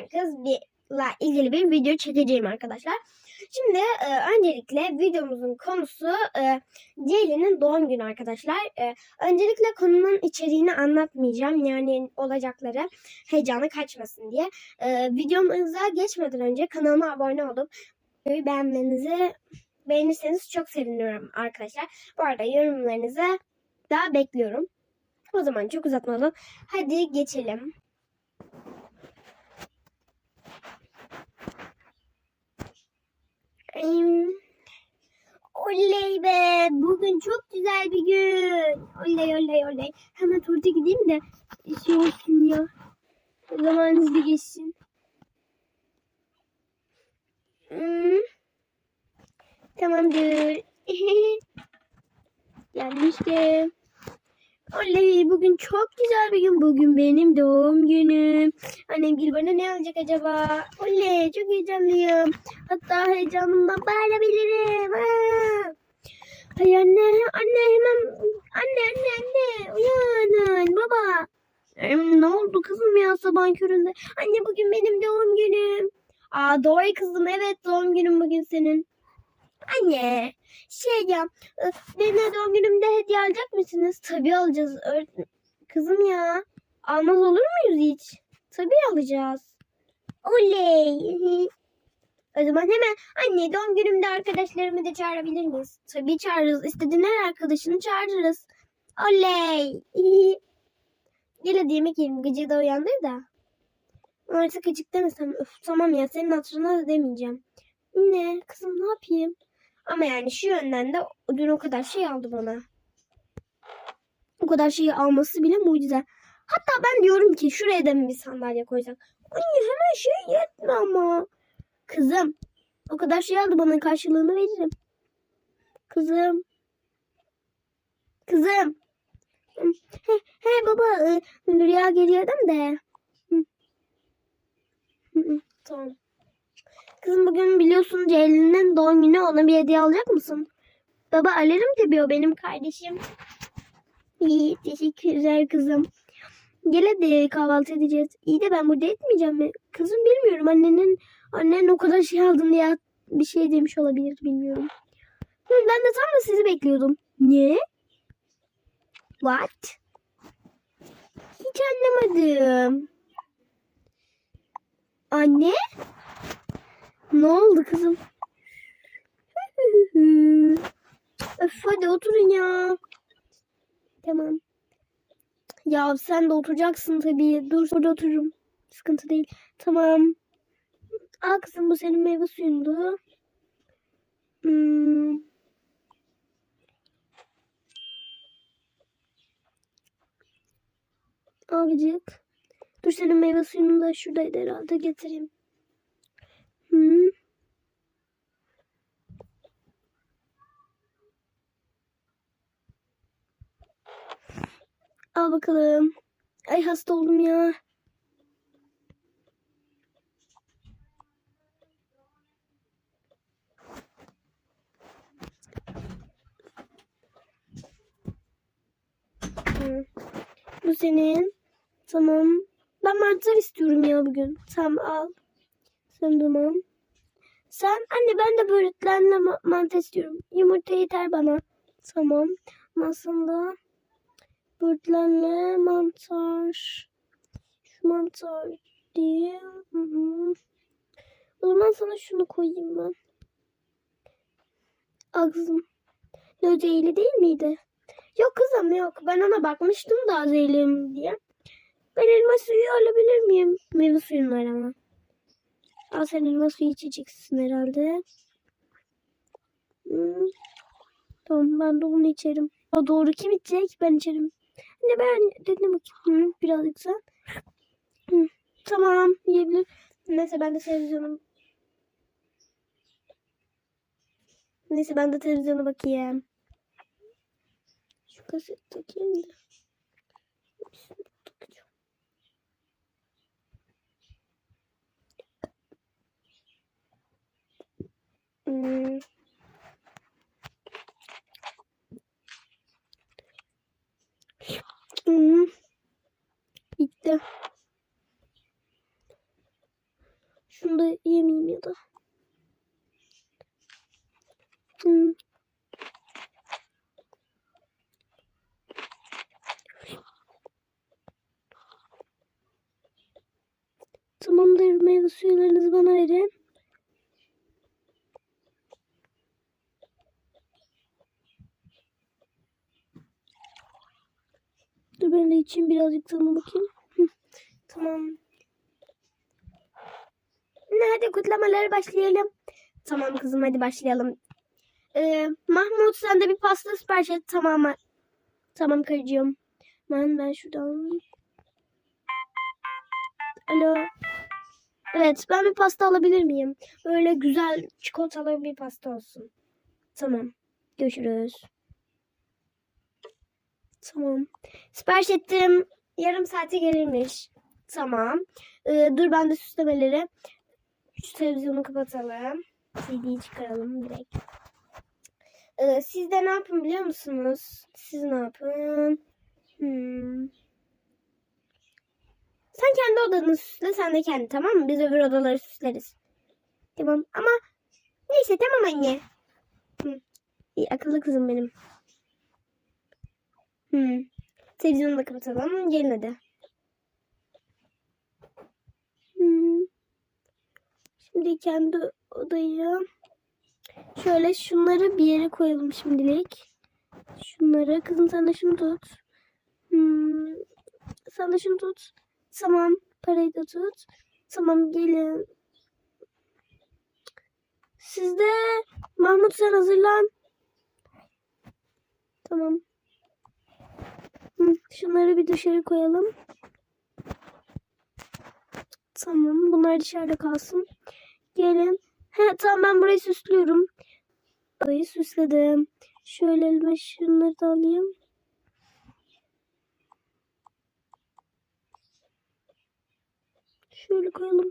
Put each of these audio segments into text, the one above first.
gene sevilmeyen kız bir ilgili bir video çekeceğim arkadaşlar. Şimdi e, öncelikle videomuzun konusu e, Ceylin'in doğum günü arkadaşlar. E, öncelikle konunun içeriğini anlatmayacağım. Yani olacakları heyecanı kaçmasın diye. E, videomuza geçmeden önce kanalıma abone olup videoyu beğenmenizi beğenirseniz çok sevinirim arkadaşlar. Bu arada yorumlarınızı da bekliyorum. O zaman çok uzatmadan hadi geçelim. Oley be! Bugün çok güzel bir gün. Oley oley oley. Hemen tuvalete gideyim de şey olsun ya. Zaman hızlı geçsin. Hmm. Tamamdır. Gelmiştim. Oley bugün çok güzel bir gün. Bugün benim doğum günüm. Annem gel bana ne alacak acaba? Oley çok heyecanlıyım. Hatta heyecanımdan bağırabilirim. Aa! Ay anne, anne hemen anne anne anne uyanın baba. Em, ne oldu kızım ya sabahın köründe? Anne bugün benim doğum günüm. Aa doğru kızım evet doğum günüm bugün senin. Anne şey ya benim doğum günümde hediye alacak mısınız? Tabii alacağız. Kızım ya almaz olur muyuz hiç? Tabii alacağız. Oley. O zaman hemen anne doğum günümde arkadaşlarımı da çağırabilir miyiz? Tabii çağırırız. İstediğin her arkadaşını çağırırız. Oley. Gel hadi yemek yiyelim. Gıcığı da uyandır da. Artık gıcık demesem. Öf, tamam ya senin hatırına da demeyeceğim. Ne kızım ne yapayım? Ama yani şu yönden de dün o kadar şey aldı bana. O kadar şeyi alması bile mucize. Hatta ben diyorum ki şuraya da mı bir sandalye koysak? Anne hemen şey yetme ama. Kızım o kadar şey aldı bana karşılığını veririm. Kızım. Kızım. He, he baba e, Rüya geliyor değil mi de? Hı, hı, Tamam. Kızım bugün biliyorsun Ceylin'in doğum günü ona bir hediye alacak mısın? Baba alırım tabii o benim kardeşim. İyi teşekkürler kızım. Gel hadi kahvaltı edeceğiz. İyi de ben burada etmeyeceğim mi? Kızım bilmiyorum annenin annen o kadar şey aldın diye bir şey demiş olabilir bilmiyorum. Hı, ben de tam da sizi bekliyordum. Ne? What? Hiç anlamadım. Anne? Ne oldu kızım? Öf hadi oturun ya. Tamam. Ya sen de oturacaksın tabii. Dur burada otururum. Sıkıntı değil. Tamam. Al kızım bu senin meyve suyundu. Hmm. Gıcık. Dur senin meyve suyunu da şuradaydı herhalde getireyim. Al bakalım. Ay hasta oldum ya. Bu senin. Tamam. Ben mantar istiyorum ya bugün. Tamam al. Sen tamam. Sen anne ben de böğürtlenle ma- mantı istiyorum. Yumurta yeter bana. Tamam. Masanda böğürtlenle mantar. Şu mantar değil. Hı. O zaman sana şunu koyayım ben. Ne zehirli değil miydi? Yok kızım yok. Ben ona bakmıştım da zehirli mi diye. Ben elma suyu alabilir miyim? Meyve suyum var ama. Al sen elma suyu içeceksin herhalde. Hmm. Tamam ben de onu içerim. O doğru kim içecek? Ben içerim. Ne ben dedim bakayım. Hı, birazcık sen. Hı, tamam yiyebilir. Neyse ben de televizyonum. Neyse ben de televizyona bakayım. Şu kaset takayım da. Hmm. Hmm. Bitti. Şunu da yemeyeyim ya da. Birazcık tadına bakayım. Tamam. Hadi kutlamalara başlayalım. Tamam kızım hadi başlayalım. Ee, Mahmut sen de bir pasta sipariş et tamam? Tamam karıcığım. Ben ben şuradan. Alo. Evet ben bir pasta alabilir miyim? Böyle güzel çikolatalı bir pasta olsun. Tamam. Görüşürüz. Tamam. Sipariş ettim. Yarım saate gelirmiş. Tamam. Ee, dur ben de süslemeleri. Şu televizyonu kapatalım. CD'yi çıkaralım direkt. Ee, siz de ne yapın biliyor musunuz? Siz ne yapın? Hmm. Sen kendi odanı süsle, sen de kendi tamam mı? Biz öbür odaları süsleriz. Tamam ama neyse tamam anne. Hı. İyi akıllı kızım benim. Hmm. Televizyonu da kapatalım. Gelin hadi. Hmm. Şimdi kendi odayı şöyle şunları bir yere koyalım şimdilik. Şunları. Kızım sen de şunu tut. Hmm. Sen de şunu tut. Tamam. Parayı da tut. Tamam gelin. Siz de Mahmut sen hazırlan. Tamam. Şunları bir dışarı koyalım. Tamam. Bunlar dışarıda kalsın. Gelin. He, tamam ben burayı süslüyorum. Burayı süsledim. Şöyle elime şunları da alayım. Şöyle koyalım.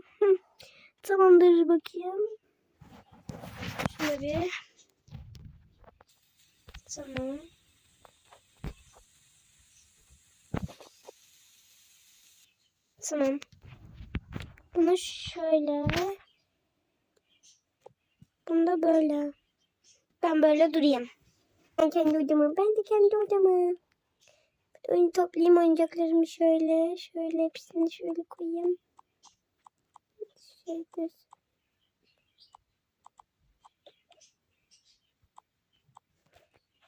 Tamamdır bakayım. Şöyle. Tamam. Tamam. Bunu şöyle. Bunu da böyle. Ben böyle durayım. Ben kendi odamı. Ben de kendi odamı. Oyun toplayayım oyuncaklarımı şöyle. Şöyle hepsini şöyle koyayım. Şöyle.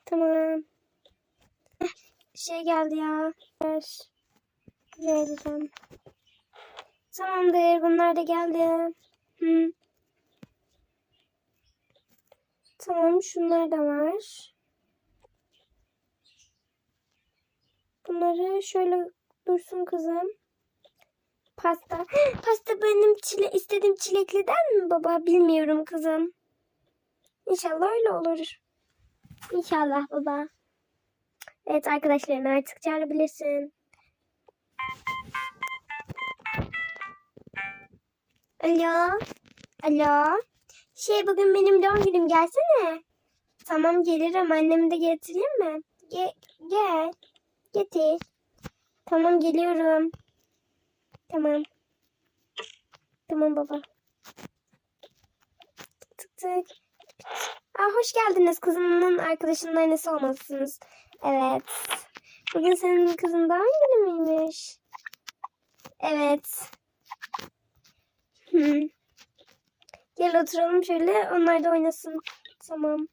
Tamam. Şey geldi ya. Ver. Vereceğim. Tamamdır. Bunlar da geldi. Hı. Tamam. Şunlar da var. Bunları şöyle dursun kızım. Pasta. Pasta benim çile istediğim çilekliden mi baba? Bilmiyorum kızım. İnşallah öyle olur. İnşallah baba. Evet arkadaşlarını artık çağırabilirsin. Alo. Alo. Şey bugün benim doğum günüm gelsene. Tamam gelirim. Annemi de getireyim mi? Ge gel. Getir. Tamam geliyorum. Tamam. Tamam baba. Tık tık. Aa, hoş geldiniz. Kızımın arkadaşının annesi olmalısınız. Evet. Bugün senin kızın doğum günü müymüş? Evet. Gel oturalım şöyle. Onlar da oynasın. Tamam.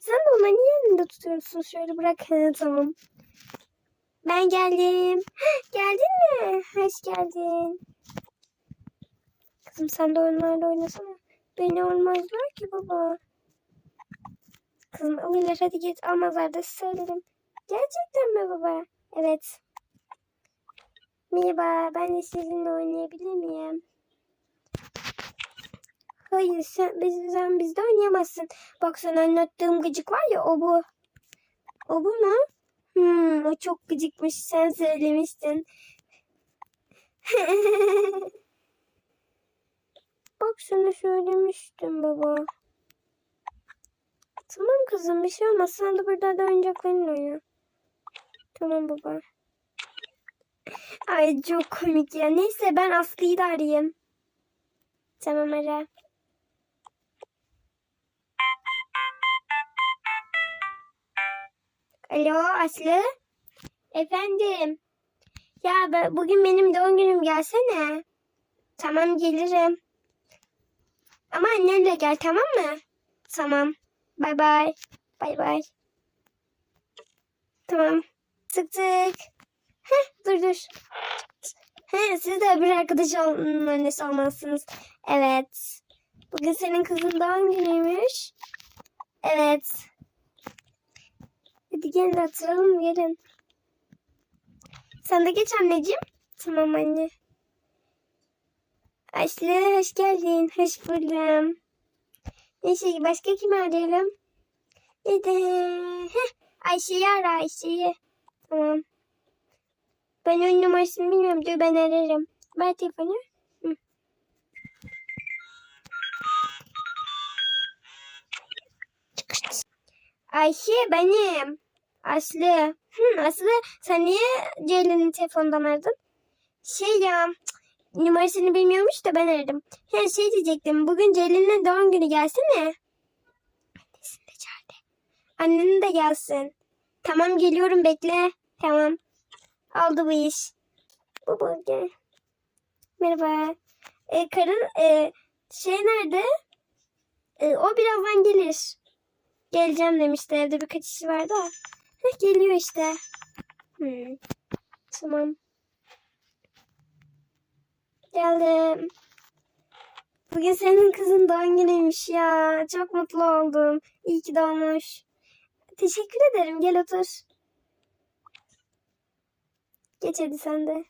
Sen de onları niye elinde tutuyorsun? Şöyle bırak. He, tamam. Ben geldim. Geldin mi? Hoş geldin. Kızım sen de onlarla oynasana. Beni olmazlar ki baba. Kızım alırlar hadi git almazlar da söylerim. Gerçekten mi baba? Evet. Merhaba ben de sizinle oynayabilir miyim? Hayır sen, biz, sen bizde oynayamazsın. Bak sana anlattığım gıcık var ya o bu. O bu mu? Hmm, o çok gıcıkmış sen söylemiştin. Bak sana söylemiştim baba. Tamam kızım bir şey olmaz. Sen de burada da oyuncaklarınla oyna. Tamam baba. Ay çok komik ya. Neyse ben Aslı'yı da arayayım. Tamam ara. Alo Aslı. Efendim. Ya ben, bugün benim doğum günüm gelsene. Tamam gelirim. Ama annenle gel tamam mı? Tamam. Bay bay. Bay bay. Tamam. Tık tık. Heh, dur dur. He, siz de öbür arkadaş onun annesi olmalısınız. Evet. Bugün senin kızın doğum günüymüş. Evet. Hadi gelin oturalım gelin. Sen de geç anneciğim. Tamam anne. Aslı hoş geldin. Hoş buldum. Neyse başka kimi arayalım? Bir de heh, Ayşe'yi ara Ayşe'yi. Tamam. Ben onun numarasını bilmiyorum. Dur ben ararım. Ver telefonu. Hı. Ayşe benim. Aslı. Hı, Aslı sen niye Ceylin'in telefonundan aradın? Şey ya numarasını bilmiyormuş da ben aradım. He, şey diyecektim. Bugün Ceylin'in doğum günü gelsene. Annesini de çağırdı. Annenin de gelsin. Tamam geliyorum bekle. Tamam. Oldu bu iş. Baba gel. Merhaba. E, karın e, şey nerede? E, o birazdan gelir. Geleceğim demişti. Evde birkaç işi vardı. Heh, geliyor işte. Hmm. Tamam. Geldim. Bugün senin kızın doğum günüymüş ya. Çok mutlu oldum. İyi ki doğmuş. Teşekkür ederim. Gel otur. Geç hadi sen de.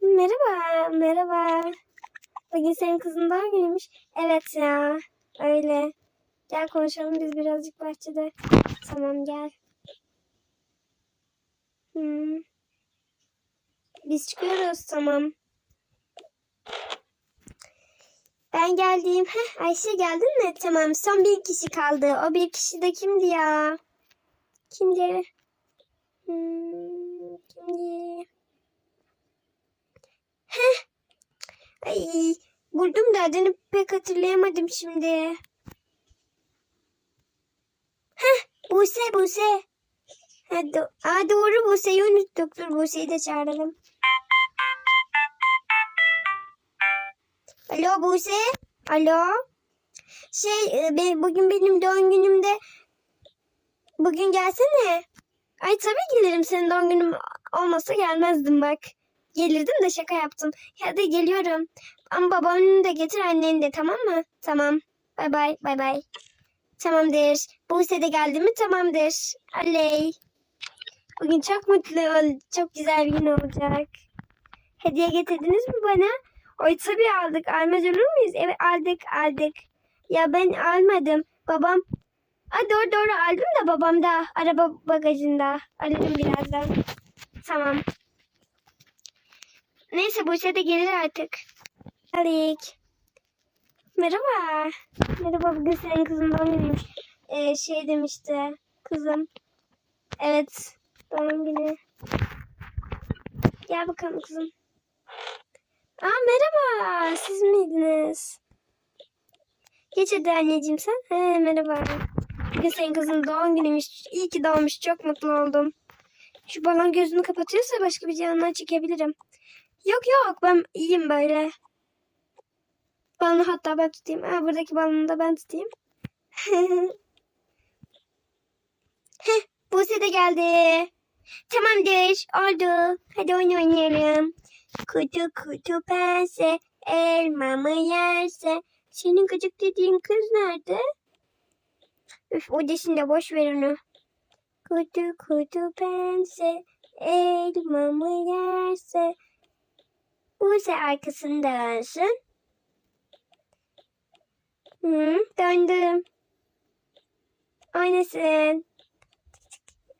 Merhaba, merhaba. Bugün senin kızın doğum günüymüş. Evet ya, öyle. Gel konuşalım biz birazcık bahçede. Tamam gel. Hmm. Biz çıkıyoruz tamam. Ben geldim. Heh, Ayşe geldin mi? Tamam son bir kişi kaldı. O bir kişi de kimdi ya? Kimdi? Hmm, kimdi? Heh. Ay, buldum da adını pek hatırlayamadım şimdi. Heh, Buse, Buse. Ha, do Aa, doğru Buse'yi unuttuk. Dur Buse'yi de çağıralım. Alo Buse. Alo. Şey, e, be- bugün benim doğum günümde. Bugün gelsene. Ay tabii gelirim. Senin doğum günün olmasa gelmezdim bak. Gelirdim de şaka yaptım. Hadi geliyorum. Ama babanı da getir anneni de tamam mı? Tamam. Bay bay bay bay. Tamamdır. Buse de geldi mi? Tamamdır. Aley. Bugün çok mutlu ol. Çok güzel bir gün olacak. Hediye getirdiniz mi bana? Oy tabii aldık. Almaz olur muyuz? Evet aldık aldık. Ya ben almadım. Babam Aa, doğru doğru aldım da babam da araba bagajında. Alırım birazdan. Tamam. Neyse Buse de gelir artık. Alik. Merhaba. Merhaba bugün senin kızın doğum günüymüş. Ee, şey demişti kızım. Evet doğum günü. Gel bakalım kızım. Aa merhaba. Siz miydiniz? Geç hadi anneciğim sen. He, merhaba. Bugün senin kızın doğum günüymüş. İyi ki doğmuş. Çok mutlu oldum. Şu balon gözünü kapatıyorsa başka bir yandan çekebilirim. Yok yok ben iyiyim böyle. Balonu hatta ben tutayım. Ha, buradaki balonu da ben tutayım. Heh, Buse de geldi. Tamamdır. Oldu. Hadi oyun oynayalım. Kutu kutu pense elmamı yerse. Senin gıcık dediğin kız nerede? Üf odasında boş ver onu. Kutu kutu pense elmamı yerse. Buse arkasını dönsün. Hı, döndüm. Oynasın.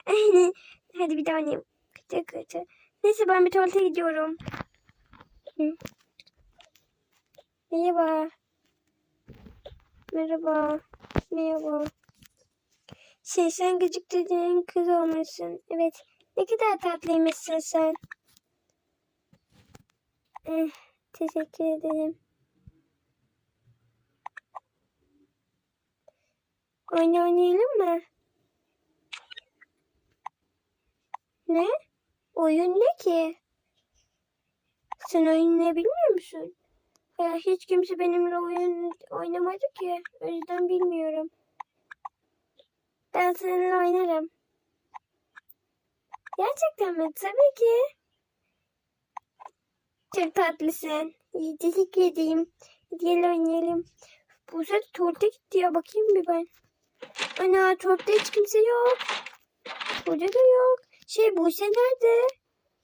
Hadi bir daha oynayayım. Kutu kutu. Neyse ben bir tuvalete gidiyorum. Hı. Merhaba. Merhaba. Merhaba. Şey sen gıcık dediğin kız olmuşsun. Evet. Ne kadar tatlıymışsın sen. Eh, Teşekkür ederim. Oyun oynayalım mı? Ne? Oyun ne ki? Sen oyun ne bilmiyor musun? Ya hiç kimse benimle oyun oynamadı ki. O yüzden bilmiyorum. Ben seninle oynarım. Gerçekten mi? Tabii ki. Çok tatlısın. İyi, teşekkür edeyim. Gel oynayalım. Bu sefer tuvalete gitti ya. Bakayım bir ben. Ana tuvalette hiç kimse yok. Burada da yok. Şey Buse nerede?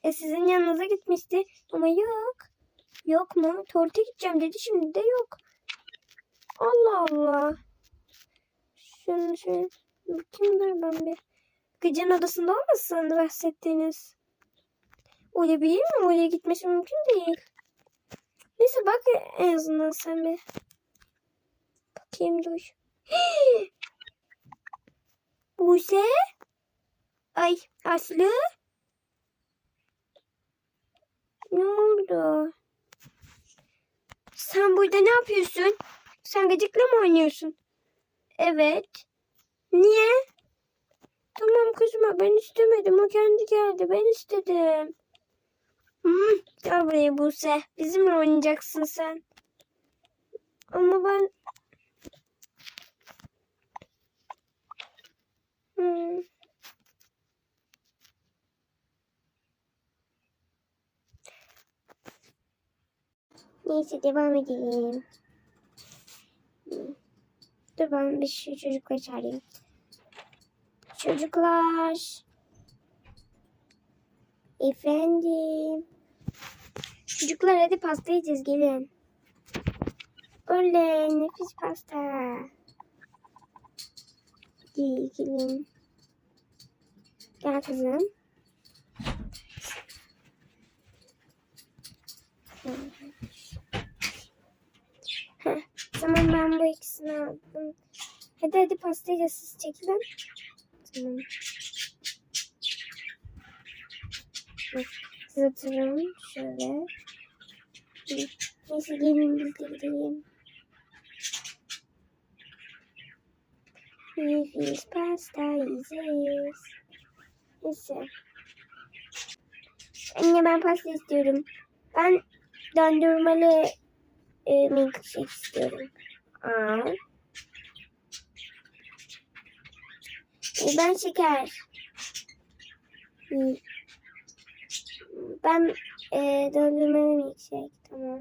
E sizin yanınıza gitmişti. Ama yok. Yok mu? Tuvalete gideceğim dedi. Şimdi de yok. Allah Allah. Şunu şöyle. Bakayım ben bir. Gıcın odasında olmasın bahsettiğiniz? Olabilir mi? Oraya gitmesi mümkün değil. Neyse bak en azından sen bir. Bakayım dur. Buse? Ay Aslı? Ne oldu? Sen burada ne yapıyorsun? Sen gıcıkla mı oynuyorsun? Evet. Niye? Tamam kızma ben istemedim. O kendi geldi. Ben istedim. Hmm, gel buraya Buse. Bizimle oynayacaksın sen. Ama ben... Hmm. Neyse devam edelim. Hmm. Dur ben bir şu çocukları çağırayım. Çocuklar. Efendim. Çocuklar hadi pasta yiyeceğiz gelin. Oley nefis pasta. Hadi gelin. Gel kızım. Heh, tamam ben bu ikisini aldım. Hadi hadi pasta yiyeceğiz siz çekilin. Tamam. Siz oturun şöyle. Neyse gelin biz de gidelim. Nefis pasta yiyeceğiz. Neyse. Anne ben pasta istiyorum. Ben dondurmalı e, milkshake istiyorum. Aa. Ben şeker. Ben e, dondurmalı milkshake. Tamam.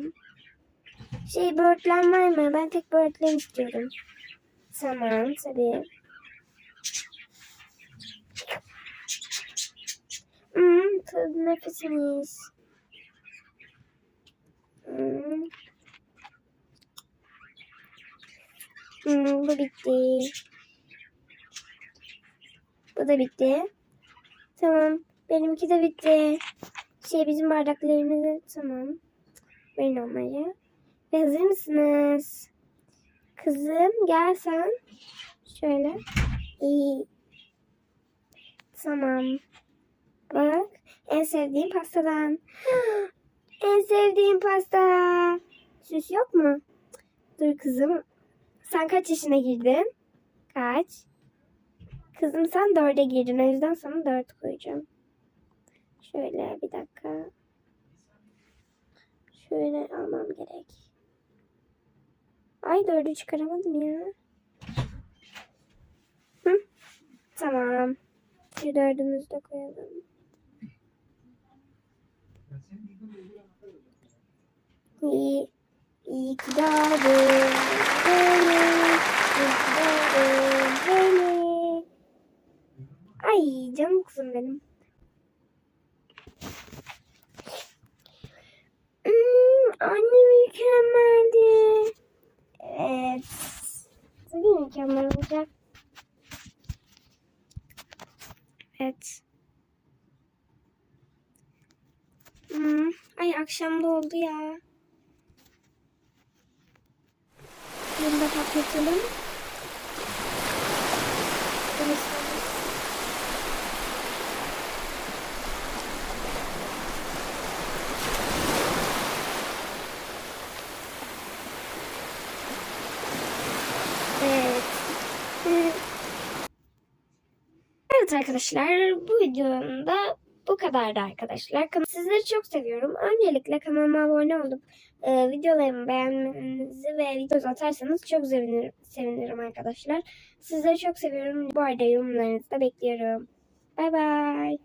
Şey böğürtlen var mı? Ben tek böğürtlen istiyorum. Tamam tabii. Hmm, tadı nefismiş. Hmm. Hmm, bu bitti. Bu da bitti. Tamam. Benimki de bitti. Şey bizim bardaklarımızı tamam. Verin onları. Ve hazır mısınız? Kızım gel sen. Şöyle. İyi. Tamam. Bak. En sevdiğim pastadan. en sevdiğim pasta. Süs yok mu? Dur kızım. Sen kaç yaşına girdin? Kaç? Kızım sen dörde girdin. O yüzden sana dört koyacağım. Şöyle bir dakika. Şöyle almam gerek. Ay dördü çıkaramadım ya. Hı? Tamam. Şu dördümüzü de koyalım. İyi. İyi ki doğdun beni. İyi ki doğdun beni. Ay canım kızım benim. Hmm, anne mükemmeldi. Evet. Tabii mükemmel olacak. Evet. Hmm, ay akşam da oldu ya. Bunu da patlatalım. Arkadaşlar bu videonun da bu kadardı arkadaşlar. Sizleri çok seviyorum. Öncelikle kanalıma abone olup e, videolarımı beğenmenizi ve video atarsanız çok sevinirim, sevinirim arkadaşlar. Sizleri çok seviyorum. Bu arada yorumlarınızı da bekliyorum. Bay bay.